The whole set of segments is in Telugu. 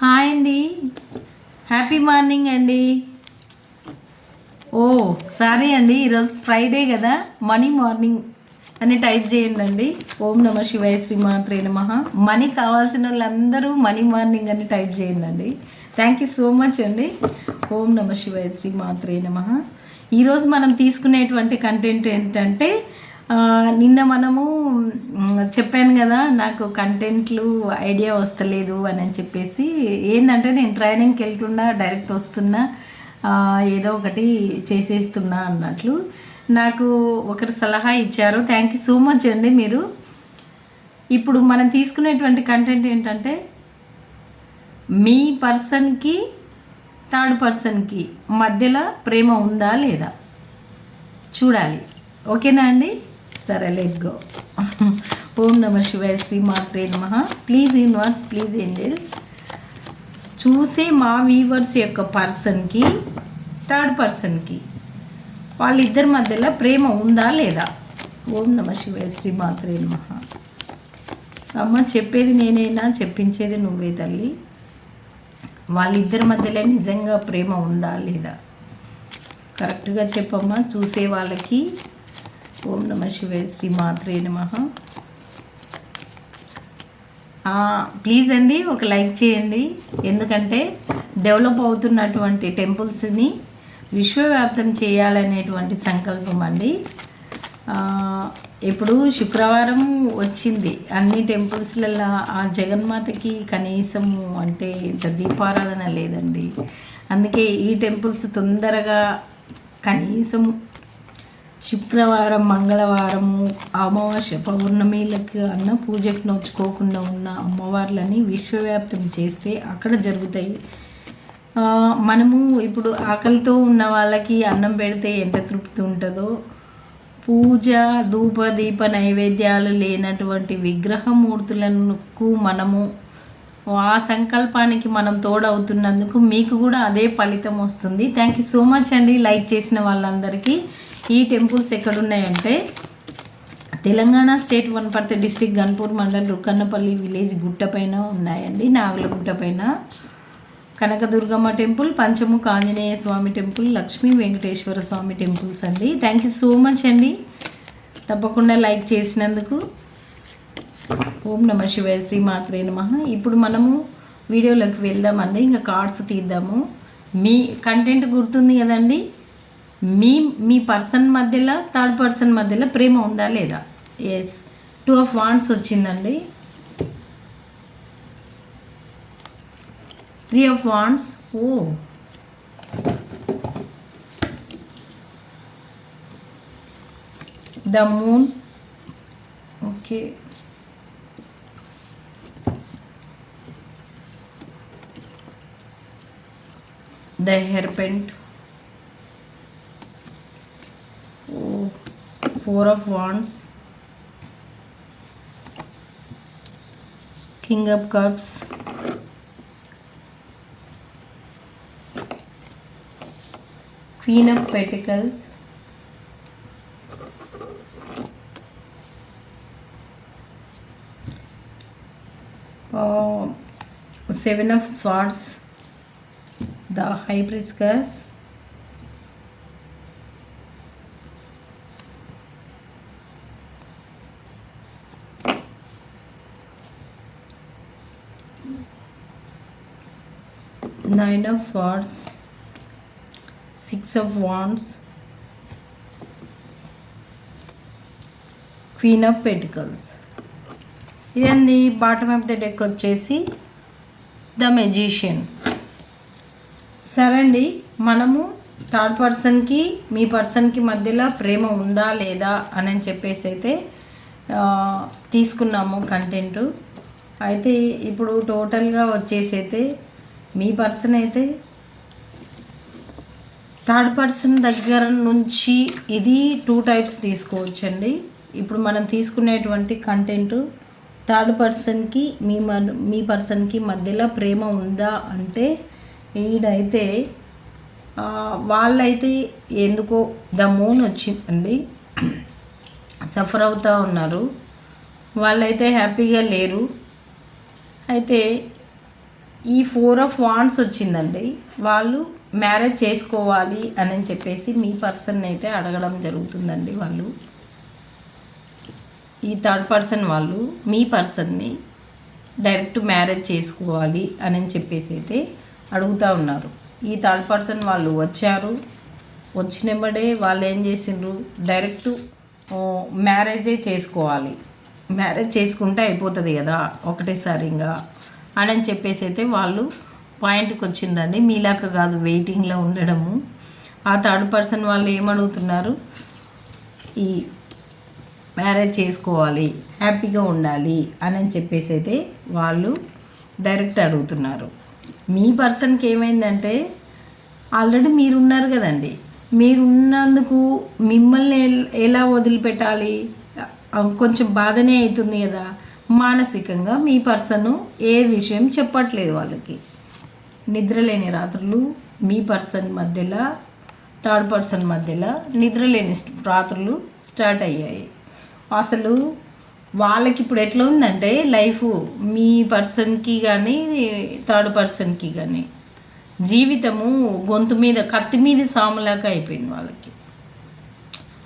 హాయ్ అండి. హ్యాపీ మార్నింగ్ అండి. ఓ సారీ అండి ఈరోజు ఫ్రైడే కదా మనీ మార్నింగ్ అని టైప్ చేయండి అండి. ఓం నమ శివాయ శ్రీమాత్రే నమ. మనీ కావాల్సిన వాళ్ళందరూ మనీ మార్నింగ్ అని టైప్ చేయండి అండి. థ్యాంక్ యూ సో మచ్ అండి. ఓం నమ శివాయ శ్రీమాత్రే నమ. ఈరోజు మనం తీసుకునేటువంటి కంటెంట్ ఏంటంటే నిన్న మనము చెప్పాను కదా నాకు కంటెంట్లు ఐడియా వస్తలేదు అని అని చెప్పేసి ఏంటంటే నేను ట్రైనింగ్కి వెళ్తున్నా డైరెక్ట్ వస్తున్నా ఏదో ఒకటి చేసేస్తున్నా అన్నట్లు. నాకు ఒకరు సలహా ఇచ్చారు. థ్యాంక్ యూ సో మచ్ అండి మీరు. ఇప్పుడు మనం తీసుకునేటువంటి కంటెంట్ ఏంటంటే మీ పర్సన్కి థర్డ్ పర్సన్కి మధ్యలో ప్రేమ ఉందా లేదా? చూడాలి. ఓకేనా అండి? సరే లెట్ గో ఓం నమ శివాయ శ్రీ మాత్రే నమ ప్లీజ్ ఇన్వర్స్ ప్లీజ్ ఏంజల్స్ చూసే మా వీవర్స్ యొక్క పర్సన్కి థర్డ్ పర్సన్కి వాళ్ళిద్దరి మధ్యలో ప్రేమ ఉందా లేదా? ఓం నమ శివాయ శ్రీ మాత్రే నమ. అమ్మ చెప్పేది నేనైనా? చెప్పించేది నువ్వే తల్లి. వాళ్ళిద్దరి మధ్యలో నిజంగా ప్రేమ ఉందా లేదా? కరెక్ట్గా చెప్పమ్మా చూసే వాళ్ళకి ఓం నమ శివే శ్రీ మాత్రే నమ. ప్లీజ్ అండి ఒక లైక్ చేయండి. ఎందుకంటే డెవలప్ అవుతున్నటువంటి టెంపుల్స్ని విశ్వవ్యాప్తం చేయాలనేటువంటి సంకల్పం అండి. ఇప్పుడు శుక్రవారం వచ్చింది. అన్ని టెంపుల్స్లలో ఆ జగన్మాతకి కనీసం అంటే ఇంత దీపారాధన లేదండి. అందుకే ఈ టెంపుల్స్ తొందరగా కనీసం శుక్రవారం మంగళవారము అమావాస్య పౌర్ణమిలకు అన్న పూజకు నోచుకోకుండా ఉన్న అమ్మవార్లని విశ్వవ్యాప్తం చేస్తే అక్కడ జరుగుతాయి. మనము ఇప్పుడు ఆకలితో ఉన్న వాళ్ళకి అన్నం పెడితే ఎంత తృప్తి ఉంటుందో పూజ ధూప దీప నైవేద్యాలు లేనటువంటి విగ్రహమూర్తులకు మనము ఆ సంకల్పానికి మనం తోడవుతున్నందుకు మీకు కూడా అదే ఫలితం వస్తుంది. థ్యాంక్ యూ సో మచ్ అండి. లైక్ చేసిన వాళ్ళందరికీ ఈ temples ఎక్కడున్నాయంటే Telangana state Wanaparthy district Ganpur mandal Rukkannapalli village గుట్టపైన ఉన్నాయండి నాగుల పైన. Kanakadurgamma temple Panchamukha Anjaneya Swami temple Lakshmi Venkateswara Swami temples అండి. థ్యాంక్ యూ సో మచ్ అండి. తప్పకుండా లైక్ చేసినందుకు. ఓం నమ శివాయ శ్రీ మాత్రే నమ. ఇప్పుడు మనము వీడియోలోకి వెళ్దామండి. ఇంకా కార్డ్స్ తీద్దాము. మీ కంటెంట్ గుర్తుంది కదండి? మీ మీ పర్సన్ మధ్యలో థర్డ్ పర్సన్ మధ్యలో ప్రేమ ఉందా లేదా? ఎస్ టూ ఆఫ్ వాండ్స్ వచ్చిందండి. Three of wands oh. The moon okay the hermit four of wands. King of cups. Queen of pentacles. Uh, seven of swords. The hybrid curse nine of swords six of Wands, queen of pentacles ఇదండి బాటమ్ ఆఫ్ ద డెక్ వచ్చేసి ద మెజిషియన్ సరే అండి మనము థర్డ్ పర్సన్కి మీ పర్సన్కి మధ్యలో ప్రేమ ఉందా లేదా అని చెప్పేసి అయితే తీసుకున్నాము కంటెంట్ అయితే ఇప్పుడు టోటల్గా వచ్చేసి అయితే మీ పర్సన్ అయితే థర్డ్ పర్సన్ దగ్గర నుంచి ఇది టూ టైప్స్ తీసుకోవచ్చండి. ఇప్పుడు మనం తీసుకునేటువంటి కంటెంట్ థర్డ్ పర్సన్కి మీ మన మీ పర్సన్కి మధ్యలో ప్రేమ ఉందా అంటే ఈడైతే వాళ్ళైతే ఎందుకో ద మూన్ వచ్చిందండి. సఫర్ అవుతూ ఉన్నారు. వాళ్ళైతే హ్యాపీగా లేరు. అయితే ఈ ఫోర్ ఆఫ్ వాన్స్ వచ్చిందండి. వాళ్ళు మ్యారేజ్ చేసుకోవాలి అని చెప్పేసి మీ పర్సన్ అయితే అడగడం జరుగుతుందండి వాళ్ళు. ఈ థర్డ్ పర్సన్ వాళ్ళు మీ పర్సన్ని డైరెక్ట్ మ్యారేజ్ చేసుకోవాలి అని చెప్పేసి అయితే అడుగుతూ ఉన్నారు. ఈ థర్డ్ పర్సన్ వాళ్ళు వచ్చారు. వచ్చినబడే వాళ్ళు ఏం చేసిండ్రు? డైరెక్ట్ మ్యారేజే చేసుకోవాలి. మ్యారేజ్ చేసుకుంటే అయిపోతుంది కదా ఒకటేసారి ఇంకా అని చెప్పేసి అయితే వాళ్ళు పాయింట్కి వచ్చిందండి. మీలాక కాదు వెయిటింగ్లో ఉండడము. ఆ థర్డ్ పర్సన్ వాళ్ళు ఏమడుగుతున్నారు? ఈ మ్యారేజ్ చేసుకోవాలి హ్యాపీగా ఉండాలి అని చెప్పేసి అయితే వాళ్ళు డైరెక్ట్ అడుగుతున్నారు. మీ పర్సన్కి ఏమైందంటే ఆల్రెడీ మీరున్నారు కదండి. మీరున్నందుకు మిమ్మల్ని ఎలా వదిలిపెట్టాలి? కొంచెం బాధనే అవుతుంది కదా. మానసికంగా మీ పర్సన్ ఏ విషయం చెప్పట్లేదు వాళ్ళకి. నిద్రలేని రాత్రులు మీ పర్సన్ మధ్యలో థర్డ్ పర్సన్ మధ్యలో నిద్రలేని రాత్రులు స్టార్ట్ అయ్యాయి. అసలు వాళ్ళకి ఇప్పుడు ఎట్లా ఉందంటే లైఫ్ మీ పర్సన్కి కానీ థర్డ్ పర్సన్కి కానీ జీవితము గొంతు మీద కత్తి మీద సాములాగా అయిపోయింది వాళ్ళకి.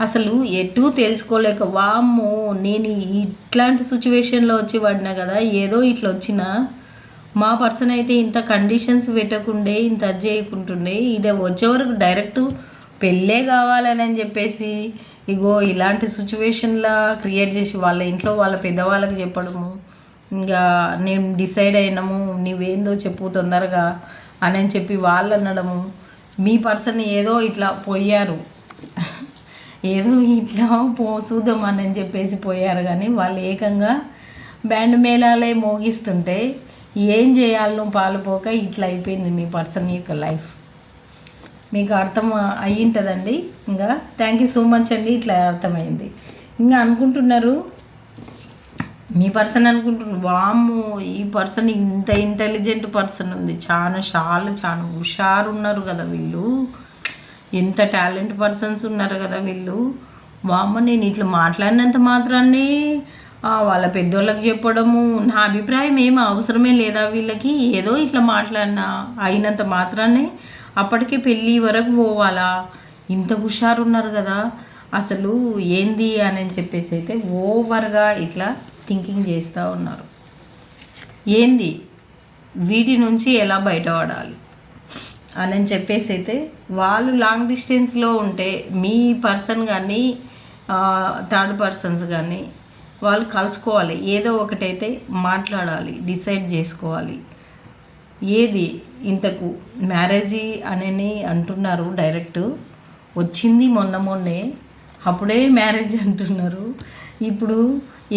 అసలు ఎటు తెలుసుకోలేక వామ్మో నేను ఇట్లాంటి సిచ్యువేషన్లో వచ్చి పడినా కదా ఏదో ఇట్లా వచ్చినా మా పర్సన్ అయితే ఇంత కండిషన్స్ పెట్టకుండే ఇంత అది చేయకుంటుండే ఇది వచ్చే వరకు డైరెక్ట్ పెళ్ళే కావాలని అని చెప్పేసి ఇగో ఇలాంటి సిచ్యువేషన్లా క్రియేట్ చేసి వాళ్ళ ఇంట్లో వాళ్ళ పెద్దవాళ్ళకి చెప్పడము ఇంకా నేను డిసైడ్ అయినాము నువ్వేందో చెప్పు తొందరగా అని చెప్పి వాళ్ళు అనడము మీ పర్సన్ ఏదో ఇట్లా పోయారు. ఏదో ఇట్లా పో చూద్దాం అని చెప్పేసి పోయారు కానీ వాళ్ళు ఏకంగా బ్యాండ్ మేళాలే మోగిస్తుంటే ఏం చేయాలనో పాలుపోక ఇట్లా అయిపోయింది మీ పర్సన్ యొక్క లైఫ్. మీకు అర్థం అయ్యింటుందండి? ఇంకా థ్యాంక్ యూ సో మచ్ అండి ఇట్లా అర్థమైంది. ఇంకా అనుకుంటున్నారు? మీ పర్సన్ అనుకుంటున్నారు? వాము ఈ పర్సన్ ఇంత ఇంటెలిజెంట్ పర్సన్ ఉంది. చాలా చాలా చాలా హుషారు ఉన్నారు కదా వీళ్ళు. ఎంత టాలెంట్ పర్సన్స్ ఉన్నారు కదా వీళ్ళు. వామ్మ నేను ఇట్లా మాట్లాడినంత మాత్రాన్ని వాళ్ళ పెద్దోళ్ళకి చెప్పడము నా అభిప్రాయం ఏం అవసరమే లేదా వీళ్ళకి? ఏదో ఇట్లా మాట్లాడినా అయినంత మాత్రాన్ని అప్పటికే పెళ్ళి వరకు పోవాలా? ఇంత హుషారు ఉన్నారు కదా. అసలు ఏంది అని చెప్పేసి అయితే ఓవర్గా ఇట్లా థింకింగ్ చేస్తూ ఉన్నారు. ఏంది? వీటి నుంచి ఎలా బయటపడాలి? అని చెప్పేసి అయితే వాళ్ళు లాంగ్ డిస్టెన్స్లో ఉంటే మీ పర్సన్ కానీ థర్డ్ పర్సన్స్ కానీ వాళ్ళు కలుసుకోవాలి. ఏదో ఒకటైతే మాట్లాడాలి డిసైడ్ చేసుకోవాలి. ఏది? ఇంతకు మ్యారేజీ అనని అంటున్నారు డైరెక్ట్ వచ్చింది మొన్న మొన్నే అప్పుడే మ్యారేజ్ అంటున్నారు. ఇప్పుడు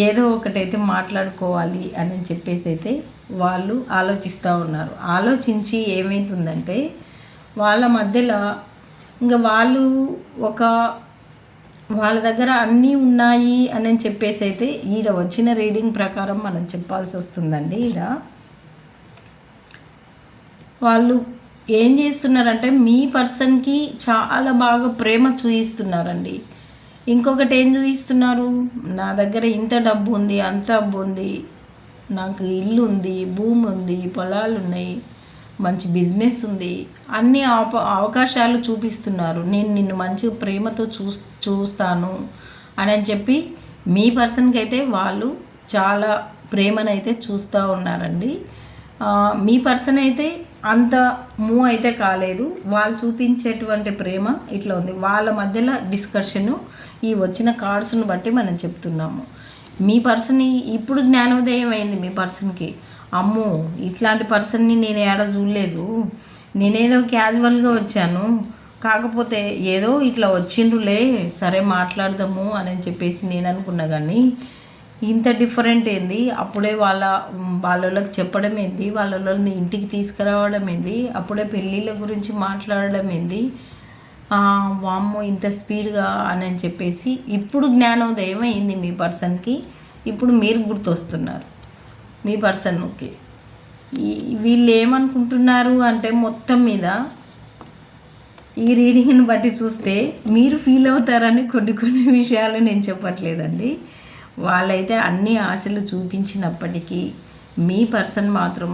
ఏదో ఒకటైతే మాట్లాడుకోవాలి అని చెప్పేసి అయితే వాళ్ళు ఆలోచిస్తూ ఉన్నారు. ఆలోచించి ఏమవుతుందంటే వాళ్ళ మధ్యలో ఇంకా వాళ్ళు ఒక వాళ్ళ దగ్గర అన్నీ ఉన్నాయి అని చెప్పేసి అయితే ఈడ వచ్చిన రీడింగ్ ప్రకారం మనం చెప్పాల్సి వస్తుందండి ఈడ. వాళ్ళు ఏం చేస్తున్నారంటే మీ పర్సన్కి చాలా బాగా ప్రేమ చూపిస్తున్నారండి ఇంకొకటి ఏం చూపిస్తున్నారు నా దగ్గర ఇంత డబ్బు ఉంది అంత డబ్బు ఉంది నాకు ఇల్లు ఉంది భూమి ఉంది పొలాలు ఉన్నాయి మంచి బిజినెస్ ఉంది. అన్ని అవకాశాలు చూపిస్తున్నారు. నేను నిన్ను మంచి ప్రేమతో చూ చూస్తాను అని అని చెప్పి మీ పర్సన్కి అయితే వాళ్ళు చాలా ప్రేమనైతే చూస్తూ ఉన్నారండి. మీ పర్సన్ అయితే అంత మూవ్ అయితే కాలేదు. వాళ్ళు చూపించేటువంటి ప్రేమ ఇట్లా ఉంది. వాళ్ళ మధ్యలో డిస్కషను ఈ వచ్చిన కార్డ్స్ను బట్టి మనం చెప్తున్నాము. మీ పర్సన్ ఇప్పుడు జ్ఞానోదయం అయింది మీ పర్సన్కి అమ్మో ఇట్లాంటి పర్సన్ని నేను ఏడ చూడలేదు. నేనేదో క్యాజువల్గా వచ్చాను. కాకపోతే ఏదో ఇట్లా వచ్చిండ్రులే సరే మాట్లాడదాము అని చెప్పేసి నేను అనుకున్నా కానీ ఇంత డిఫరెంట్ ఏంది? అప్పుడే వాళ్ళ వాళ్ళకి చెప్పడం ఏంది? వాళ్ళని ఇంటికి తీసుకురావడం ఏంది? అప్పుడే పెళ్ళిళ్ళ గురించి మాట్లాడడం ఏంది? వామ్మో ఇంత స్పీడ్గా అని అని చెప్పేసి ఇప్పుడు జ్ఞానోదయం అయింది మీ పర్సన్కి. ఇప్పుడు మీరు గుర్తొస్తున్నారు. మీ పర్సన్ ఓకే. వీళ్ళు ఏమనుకుంటున్నారు అంటే మొత్తం మీద ఈ రీడింగ్ని బట్టి చూస్తే మీరు ఫీల్ అవుతారని కొన్ని కొన్ని విషయాలు నేను చెప్పట్లేదండి. వాళ్ళైతే అన్ని ఆశలు చూపించినప్పటికీ మీ పర్సన్ మాత్రం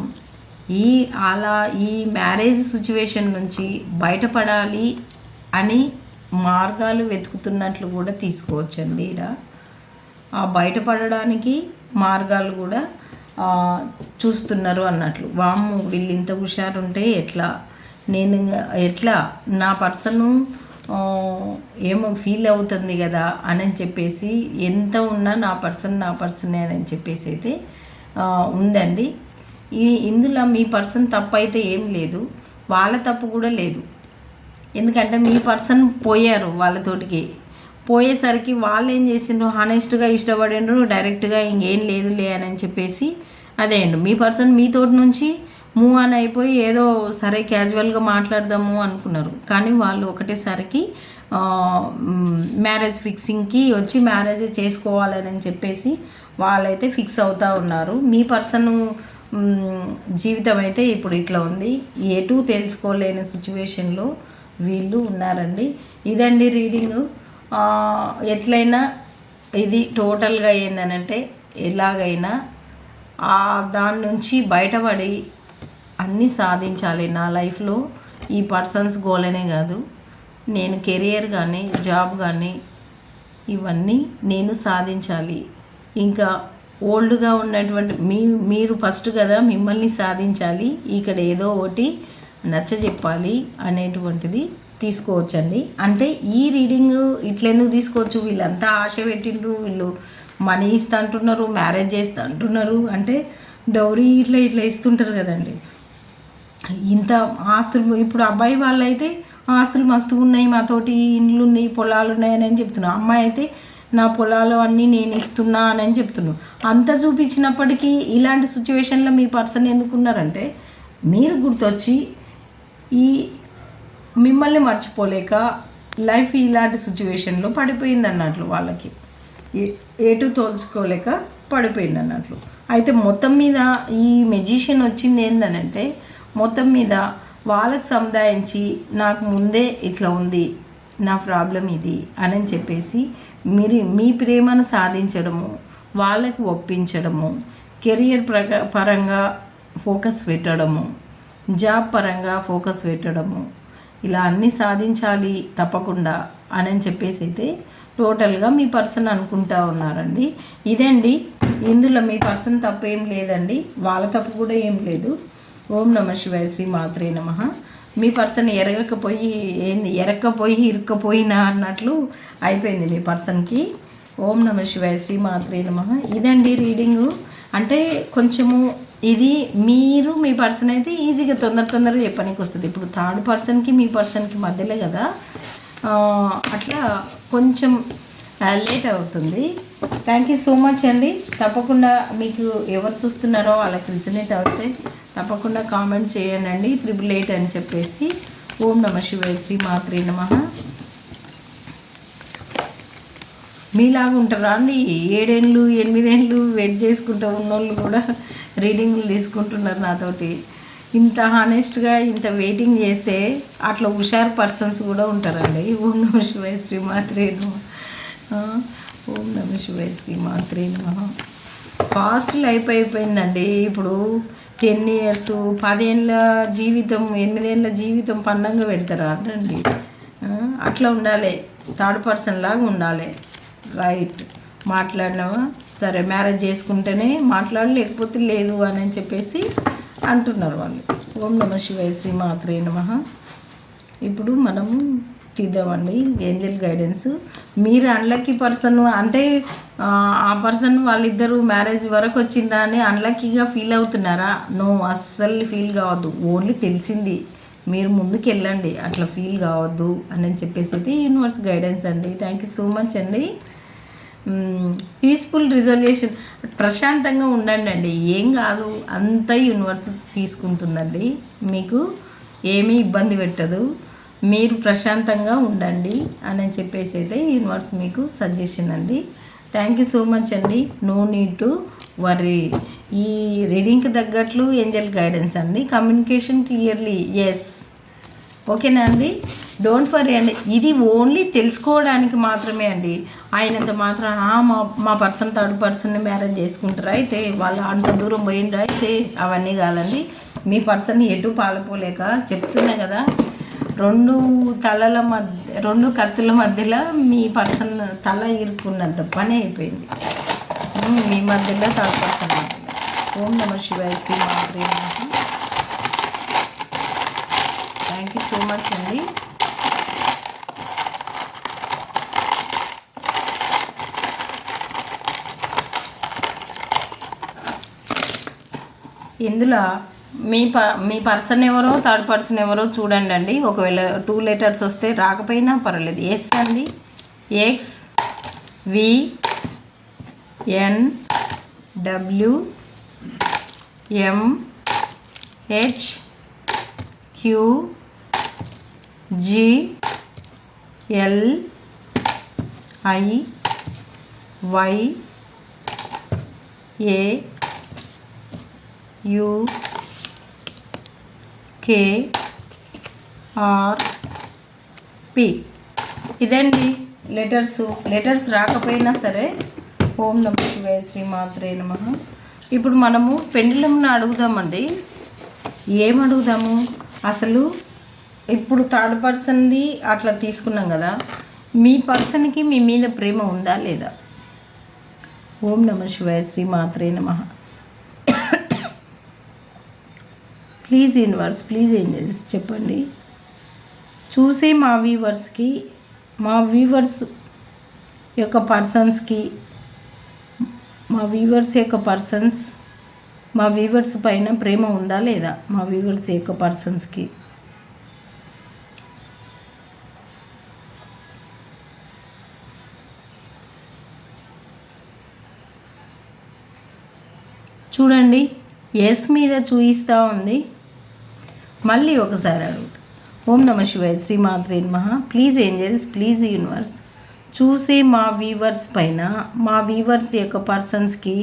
ఈ అలా ఈ మ్యారేజ్ సిచ్యువేషన్ నుంచి బయటపడాలి అని మార్గాలు వెతుకుతున్నట్లు కూడా తీసుకోవచ్చండి ఇలా ఆ బయటపడడానికి మార్గాలు కూడా చూస్తున్నారు అన్నట్లు. వాము వీళ్ళు ఇంత హుషారు ఉంటే ఎట్లా? నేను ఎట్లా? నా పర్సను ఏమో ఫీల్ అవుతుంది కదా అని చెప్పేసి ఎంత ఉన్నా నా పర్సన్ నా పర్సనే అని చెప్పేసి అయితే ఉందండి. ఈ ఇందులో మీ పర్సన్ తప్పు అయితే ఏం లేదు. వాళ్ళ తప్పు కూడా లేదు. ఎందుకంటే మీ పర్సన్ పోయారు వాళ్ళతోటికి. పోయేసరికి వాళ్ళు ఏం చేసిండ్రు హానెస్ట్గా ఇష్టపడిండ్రు డైరెక్ట్గా ఇంకేం లేదులే అని చెప్పేసి అదే అండి. మీ పర్సన్ మీతోటి నుంచి మూవ్ ఆన్ అయిపోయి ఏదో సరే క్యాజువల్గా మాట్లాడదాము అనుకున్నారు. కానీ వాళ్ళు ఒకటేసరికి మ్యారేజ్ ఫిక్సింగ్కి వచ్చి మ్యారేజ్ చేసుకోవాలని చెప్పేసి వాళ్ళైతే ఫిక్స్ అవుతూ ఉన్నారు. మీ పర్సన్ జీవితం అయితే ఇప్పుడు ఇట్లా ఉంది. ఎటు తెలుసుకోలేని సిచ్యువేషన్లో వీళ్ళు ఉన్నారండి. ఇదండి రీడింగు ఎట్లయినా ఇది టోటల్గా ఏందనంటే ఎలాగైనా ఆ దాని నుంచి బయటపడి అన్నీ సాధించాలి నా లైఫ్లో. ఈ పర్సన్స్ గోల్ అనే కాదు. నేను కెరియర్ కానీ జాబ్ కానీ ఇవన్నీ నేను సాధించాలి. ఇంకా ఓల్డ్గా ఉన్నటువంటి మీ మీరు ఫస్ట్ కదా మిమ్మల్ని సాధించాలి. ఇక్కడ ఏదో ఒకటి నచ్చ చెప్పాలి అనేటువంటిది తీసుకోవచ్చండి. అంటే ఈ రీడింగ్ ఇట్లెందుకు తీసుకోవచ్చు? వీళ్ళంతా ఆశ పెట్టిండ్రు వీళ్ళు మనీ ఇస్తా అంటున్నారు మ్యారేజ్ చేస్తా అంటున్నారు అంటే డౌరీ ఇట్లా ఇట్లా ఇస్తుంటారు కదండి. ఇంత ఆస్తులు ఇప్పుడు అబ్బాయి వాళ్ళైతే ఆస్తులు మస్తుగా ఉన్నాయి మాతోటి ఇండ్లు ఉన్నాయి పొలాలు ఉన్నాయని అని చెప్తున్నాను అమ్మాయి అయితే నా పొలాలు అన్నీ నేను ఇస్తున్నా అని చెప్తున్నాను అంత చూపించినప్పటికీ ఇలాంటి సిచ్యువేషన్లో మీ పర్సన్ ఎందుకున్నారంటే మీరు గుర్తొచ్చి ఈ మిమ్మల్ని మర్చిపోలేక లైఫ్ ఇలాంటి సిచ్యువేషన్లో పడిపోయింది అన్నట్లు వాళ్ళకి. ఏ- ఎటు తోల్చుకోలేక పడిపోయింది అన్నట్లు. అయితే మొత్తం మీద ఈ మెజిషియన్ వచ్చింది ఏందనంటే మొత్తం మీద వాళ్ళకి సముదాయించి నాకు ముందే ఇట్లా ఉంది నా ప్రాబ్లం ఇది అని చెప్పేసి మీరు మీ ప్రేమను సాధించడము వాళ్ళకి ఒప్పించడము కెరియర్ ప్రక పరంగా ఫోకస్ పెట్టడము జాబ్ పరంగా ఫోకస్ పెట్టడము ఇలా అన్నీ సాధించాలి తప్పకుండా అని చెప్పేసి అయితే టోటల్గా మీ పర్సన్ అనుకుంటా ఉన్నారండి. ఇదండి ఇందులో మీ పర్సన్ తప్పు ఏం లేదండి. వాళ్ళ తప్పు కూడా ఏం లేదు. ఓం నమ శివాయ శ్రీ మాత్రే నమ. మీ పర్సన్ ఎరగకపోయి ఏంది ఎరక్కపోయి ఇరుక్కపోయినా అన్నట్లు అయిపోయింది మీ పర్సన్కి. ఓం నమ శివాయ శ్రీ మాత్రే నమ. ఇదండి రీడింగు. అంటే కొంచెము ఇది మీరు మీ పర్సన్ అయితే ఈజీగా తొందర తొందరగా చెప్పడానికి వస్తుంది ఇప్పుడు థర్డ్ పర్సన్కి మీ పర్సన్కి మధ్యలో కదా అట్లా కొంచెం లేట్ అవుతుంది. థ్యాంక్ యూ సో మచ్ అండి. తప్పకుండా మీకు ఎవరు చూస్తున్నారో వాళ్ళకి రిజనేట్ అవుతే తప్పకుండా కామెంట్ చేయండి. అండి త్రిబుల్ ఎయిట్ అని చెప్పేసి. ఓం నమ శివాయ శ్రీ మాత్రే నమ. మీలాగా ఉంటారా అండి? ఏడేళ్ళు ఎనిమిదేళ్ళు వెయిట్ చేసుకుంటూ ఉన్నోళ్ళు కూడా. రీడింగ్లు తీసుకుంటున్నారు నాతోటి. ఇంత హానెస్ట్గా ఇంత వెయిటింగ్ చేస్తే అట్లా హుషారు పర్సన్స్ కూడా ఉంటారండి. ఓం నమ శివాయ శ్రీమాత్రే నమ. ఓం నమ శివాయ శ్రీమాత్రే నమ. ఫాస్ట్ లైఫ్ అయిపోయిందండి. ఇప్పుడు టెన్ ఇయర్స్ పదేళ్ళ జీవితం ఎనిమిదేళ్ళ జీవితం పండంగా పెడతారా. అండి అట్లా ఉండాలి. థర్డ్ పర్సన్ లాగా ఉండాలి. రైట్ మాట్లాడినావా? సరే మ్యారేజ్ చేసుకుంటేనే మాట్లాడ లేకపోతే లేదు అని చెప్పేసి అంటున్నారు వాళ్ళు. ఓం నమ శివాయ శ్రీ మాత్రే నమ. ఇప్పుడు మనము తీద్దామండి ఏంజల్ గైడెన్స్. మీరు అన్లక్కీ పర్సన్ అంటే ఆ, ఆ పర్సన్ వాళ్ళిద్దరూ మ్యారేజ్ వరకు వచ్చిందా అని అన్లక్కీగా ఫీల్ అవుతున్నారా? నో అస్సలు ఫీల్ కావద్దు. ఓన్లీ తెలిసింది. మీరు ముందుకు వెళ్ళండి. అట్లా ఫీల్ కావద్దు అని చెప్పేసి అయితే యూనివర్స్ గైడెన్స్ అండి. థ్యాంక్ యూ సో మచ్ అండి. పీస్ఫుల్ రిజల్యూషన్ ప్రశాంతంగా ఉండండి అండి ఏం కాదు. అంత యూనివర్స్ తీసుకుంటుందండి. మీకు ఏమీ ఇబ్బంది పెట్టదు. మీరు ప్రశాంతంగా ఉండండి అని చెప్పేసి అయితే యూనివర్స్ మీకు సజెషన్ అండి. థ్యాంక్ యూ సో మచ్ అండి. నో నీడ్ టు వరీ ఈ రీడింగ్కి తగ్గట్లు ఏంజల్ గైడెన్స్ అండి. కమ్యూనికేషన్ క్లియర్లీ ఎస్ ఓకేనా అండి? డోంట్ వరీ అండి. ఇది ఓన్లీ తెలుసుకోవడానికి మాత్రమే అండి. ఆయనంత మాత్రం మా మా పర్సన్ థర్డ్ పర్సన్ని మ్యారేజ్ చేసుకుంటారు. అయితే వాళ్ళు అంత దూరం పోయిండ్రు. అయితే అవన్నీ కాదండి. మీ పర్సన్ ఎటు పాలపోలేక చెప్తున్నా కదా రెండు తలల మధ్య రెండు కత్తుల మధ్యలో మీ పర్సన్ తల ఇరుక్కున్నంత పని అయిపోయింది. మీ మధ్యలో థర్డ్ పర్సన్ ఓం నమ శివాయ శ్రీ థ్యాంక్ యూ సో మచ్ అండి. ఇందులో మీ ప మీ పర్సన్ ఎవరో థర్డ్ పర్సన్ ఎవరో చూడండి అండి. ఒకవేళ టూ లెటర్స్ వస్తే రాకపోయినా పర్వాలేదు. ఎస్ అండి. X V N W M H Q G L I Y A U K R P. ఇదండి లెటర్స్ లెటర్స్ రాకపోయినా సరే ఓం నమ శివాయ శ్రీ మాత్రే నమ. ఇప్పుడు మనము పెండిలంను అడుగుదామండి. ఏం అడుగుదాము? అసలు ఇప్పుడు థర్డ్ పర్సన్ది అట్లా తీసుకున్నాం కదా మీ పర్సన్కి మీ మీద ప్రేమ ఉందా లేదా? ఓం నమ శివాయ శ్రీ మాత్రే నమ. ప్లీజ్ యూనివర్స్ ప్లీజ్ ఏంజల్స్ చెప్పండి. చూసే మా వ్యూవర్స్కి మా వ్యూవర్స్ యొక్క పర్సన్స్కి మా వ్యూవర్స్ యొక్క పర్సన్స్ మా వ్యూవర్స్ పైన ప్రేమ ఉందా లేదా? మా వ్యూవర్స్ యొక్క పర్సన్స్కి. చూడండి ఎస్ మీద చూయిస్తూ ఉంది. మళ్ళీ ఒకసారి అడుగుతా. ఓం నమ శివాయ శ్రీ మాత్రే మహా ప్లీజ్ ఏంజల్స్ ప్లీజ్ యూనివర్స్ చూసే మా వీవర్స్ పైన మా వీవర్స్ యొక్క పర్సన్స్కి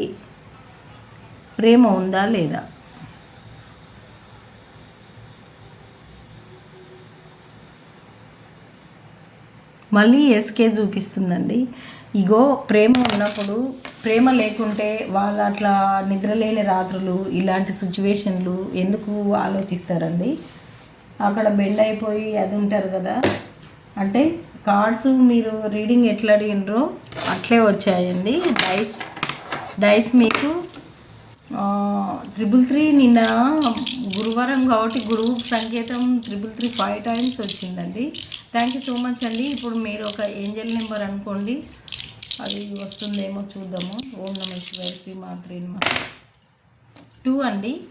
ప్రేమ ఉందా లేదా? మళ్ళీ ఎస్కే చూపిస్తుందండి. ఇగో ప్రేమ ఉన్నప్పుడు ప్రేమ లేకుంటే వాళ్ళు అట్లా నిద్రలేని రాత్రులు ఇలాంటి సిచ్యువేషన్లు ఎందుకు ఆలోచిస్తారండి? అక్కడ బెండ్ అయిపోయి అది ఉంటారు కదా? అంటే కార్డ్స్ మీరు రీడింగ్ ఎట్లా అడిగినరో అట్లే వచ్చాయండి. డైస్ డైస్ మీకు త్రిబుల్ త్రీ నిన్న గురువారం కాబట్టి గురువు సంకేతం త్రిబుల్ త్రీ ఫైవ్ టైమ్స్ వచ్చిందండి. థ్యాంక్ యూ సో మచ్ అండి. ఇప్పుడు మీరు ఒక ఏంజల్ నెంబర్ అనుకోండి. అది వస్తుందేమో చూద్దాము. ఓం నమ శివాయ శ్రీ మాత్రే నమ. టూ అండి.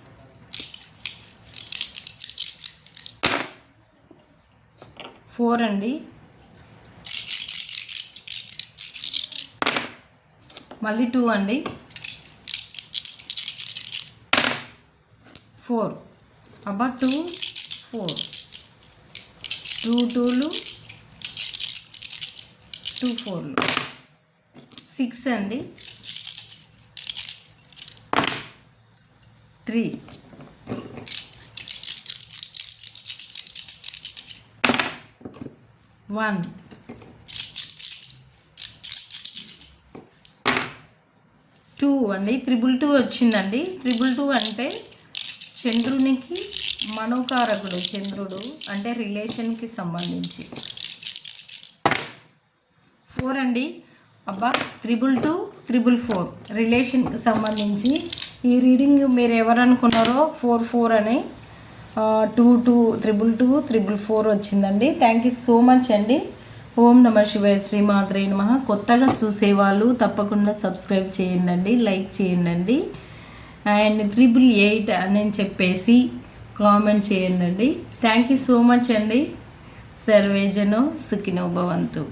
ఫోర్ అండి. మళ్ళీ టూ అండి. ఫోర్. అబ్బా టూ ఫోర్. టూ టూలు టూ ఫోర్లు. సిక్స్ అండి. త్రీ. వన్. టూ అండి. త్రిబుల్ టూ వచ్చిందండి. త్రిబుల్ టూ అంటే చంద్రునికి మనోకారకుడు చంద్రుడు అంటే రిలేషన్కి సంబంధించి. ఫోర్ అండి. అబ్బా త్రిబుల్ టూ త్రిబుల్ ఫోర్ రిలేషన్కి సంబంధించి ఈ రీడింగ్ మీరు ఎవరు అనుకున్నారో ఫోర్ ఫోర్ అని two two triple two triple four వచ్చిందండి. థ్యాంక్ యూ సో మచ్ అండి. ఓం నమ శివాయ శ్రీమాత్రే నమ. కొత్తగా చూసేవాళ్ళు తప్పకుండా సబ్స్క్రైబ్ చేయండి లైక్ చేయండి అండ్ త్రిబుల్ ఎయిట్ అని చెప్పేసి కామెంట్ చేయండి థ్యాంక్ యూ సో మచ్ అండి. సర్వేజనో సుఖినో భవంతు.